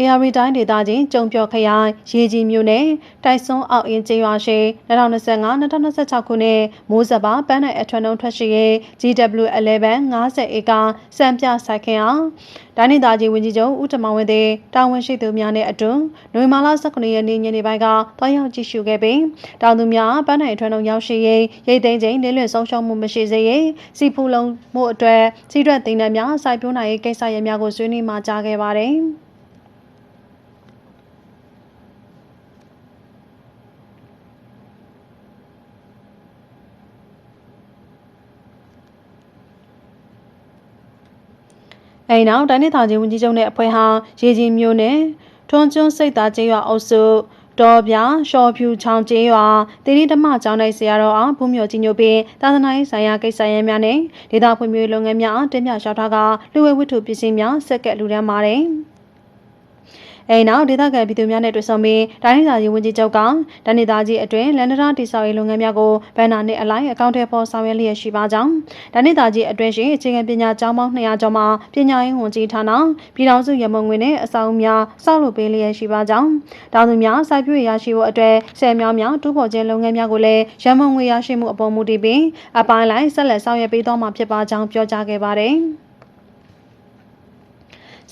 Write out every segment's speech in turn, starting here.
AR တိုင်းဒေသကြီးကျုံပြော့ခရိုင်ရေကြီးမြို့နယ်တိုက်စွန်းအောက်အင်းကျေးရွာရှိ2025-2026ခုနှစ်မိုးစပါပန်းနိုင်အထွန်းုံထွက်ရှိရေး GW11 50ဧကစံပြဆိုင်ခင်အောင်တိုင်းဒေသကြီးဝန်ကြီးချုပ်ဦးတမောင်ဝင်းသည်တာဝန်ရှိသူများနဲ့အတူနိုဝင်ဘာလ19ရက်နေ့ညနေပိုင်းကတွားရောက်ကြည့်ရှုခဲ့ပြီးတောင်သူများပန်းနိုင်အထွန်းုံရောက်ရှိရေးရိတ်သိမ်းချိန်လင်းလွင်ဆုံးရှုံးမှုမရှိစေရေးစီဖူလုံးမှုအတွက်စီးရွက်သိန်းနှံများစိုက်ပျိုးနိုင်ရေးကိစ္စရပ်များကိုဆွေးနွေးမှာကြားခဲ့ပါတယ်။ အိမ်နောက်တိုင်းဒေသကြီးဝန်ကြီးချုပ်နဲ့အဖွဲ့ဟာရေကြီးမြို့နယ်ထွန်းကျွန်းစိတ်သားကျေးရွာအုပ်စုတော်ပြရှော်ဖြူချောင်းကျေးရွာတိရိဓမ္မကျောင်း၌ဆရာတော်အားဘုမျိုးကြီးညိုပြီးသာသနာရေးဆိုင်ရာကိစ္စရပ်များနဲ့ဒေသဖွံ့ဖြိုးလုပ်ငန်းများအားတင်ပြလျှောက်ထားကလူဝဲဝတ္ထုပစ္စည်းများဆက်ကပ်လူဒန်းပါတယ်။ အဲနောက်ဒေသခံပြည်သူများနဲ့တွေ့ဆုံပြီးတိုင်းဒေသကြီးဝန်ကြီးချုပ်ကတိုင်းဒေသကြီးအတွင်းလန်ဒရာတိဆောက်ရေးလုပ်ငန်းများကိုဗန်နာနဲ့အလိုက်အကောင့်ထဲပေါ်ဆောင်ရွက်လျက်ရှိပါကြောင်းတိုင်းဒေသကြီးအတွင်းရှိအခြေခံပညာကျောင်းပေါင်း200ကျော်မှာပညာရေးဝန်ကြီးဌာနပြည်ထောင်စုရမုံငွေနဲ့အဆောက်အဦများစောက်လုပ်ပေးလျက်ရှိပါကြောင်းတောင်သူများစိုက်ပျိုးရရှိဖို့အတွက်ဆယ်မြောင်းများတူးဖော်ခြင်းလုပ်ငန်းများကိုလည်းရမုံငွေရရှိမှုအပေါ်မူတည်ပြီးအပိုင်းလိုက်ဆက်လက်ဆောင်ရွက်ပေးသွားမှာဖြစ်ပါကြောင်းပြောကြားခဲ့ပါတယ်။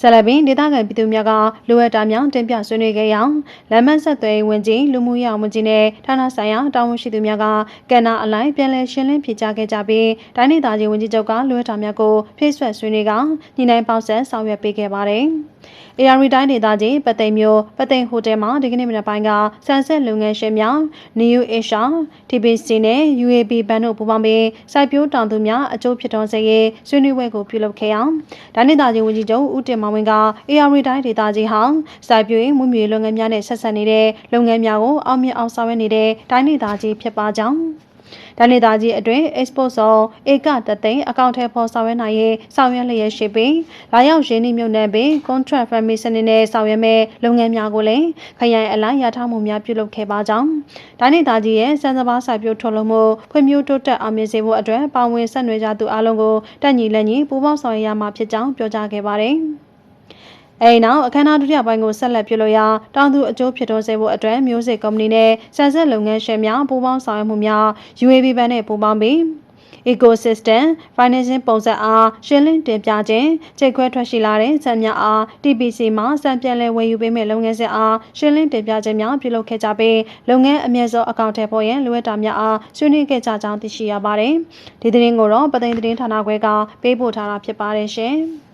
ဆက်လက်ပြီးဒေသခံပြည်သူများကလိုအပ်တာများတင်ပြဆွေးနွေးခဲ့ရအောင်လမ်းမဆက်သွယ်ဝင်ကြီးလူမှုရေးဝန်ကြီးနဲ့ဌာနဆိုင်ရာတာဝန်ရှိသူများကကဏ္ဍအလိုက်ပြန်လည်ရှင်းလင်းဖြေကြားခဲ့ကြပြီးတိုင်းဒေသကြီးဝန်ကြီးချုပ်ကလိုအပ်တာများကိုဖြည့်ဆွတ်ဆွေးနွေးကညှိနှိုင်းပေါင်းဆက်ဆောင်ရွက်ပေးခဲ့ပါတယ်။ AR တိုင်းဒေသကြီးပသိမ်မြို့ပသိမ်ဟိုတယ်မှာဒီကနေ့မနက်ပိုင်းကဆန်ဆက်လုပ်ငန်းရှင်များ New Asia TBC နဲ့ UAB ဘဏ်တို့ပူးပေါင်းပြီးစိုက်ပျိုးတောင်သူများအကျိုးဖြစ်တော်စေရေးဆွေးနွေးပွဲကိုပြုလုပ်ခဲ့အောင်တိုင်းဒေသကြီးဝန်ကြီးချုပ်ဦးတင်မောင်ဝင်းက AR တိုင်းဒေသကြီးဟောင်းစိုက်ပျိုးရေးမွေးမြူရေးလုပ်ငန်းများနဲ့ဆက်ဆက်နေတဲ့လုပ်ငန်းများကိုအောင်မြင်အောင်ဆောင်ရွက်နေတဲ့တိုင်းဒေသကြီးဖြစ်ပါကြောင်းတန်နေသားကြီးအတွင်း export ဆောင်ဧကတသိန်းအကောင့်ထဲပေါ်ဆောင်ရွက်နိုင်ရေးဆောင်ရွက်လျက်ရှိပြီးလာရောက်ရင်းနှီးမြှုပ်နှံပြီး contract farming စနစ်နဲ့ဆောင်ရွက်မဲ့လုပ်ငန်းများကိုလည်းခရိုင်အလိုက်ရထားမှုများပြုလုပ်ခဲ့ပါကြောင်းတန်နေသားကြီးရဲ့စံစဘာစိုက်ပျိုးထုတ်လုပ်မှုဖွံ့ဖြိုးတိုးတက်အောင်မြင်စေဖို့အတွက်ပါဝင်ဆက်နွယ်ကြသူအလုံးကိုတက်ညီလက်ညီပူးပေါင်းဆောင်ရွက်ရမှာဖြစ်ကြောင်းပြောကြားခဲ့ပါတယ်။ အဲနောက်အခမ်းအနားဒုတိယပိုင်းကိုဆက်လက်ပြုလုပ်ရာတောင်သူအကျိုးဖြစ်တော်စေဖို့အတွက်မျိုးစစ်ကုမ္ပဏီနဲ့ဆန်ဆက်လုပ်ငန်းရှင်များပူးပေါင်းဆောင်ရွက်မှုများ UAB ဘဏ်နဲ့ပူးပေါင်းပြီး ecosystem financing ပုံစံအားရှင်းလင်းတင်ပြခြင်းချိန်ခွဲထွက်ရှိလာတဲ့စံများအား TPC မှစံပြန်လည်ဝယ်ယူပေးမဲ့လုပ်ငန်းစဉ်အားရှင်းလင်းတင်ပြခြင်းများပြုလုပ်ခဲ့ကြပြီးလုပ်ငန်းအမြင့်ဆုံးအကောင့်ထဲပေါ်ရန်လိုအပ်တာများအားဆွေးနွေးခဲ့ကြကြောင်းသိရှိရပါတယ်။ဒီသတင်းကိုတော့ပသိမ်သတင်းဌာနခွဲကပေးပို့ထားတာဖြစ်ပါတယ်ရှင်။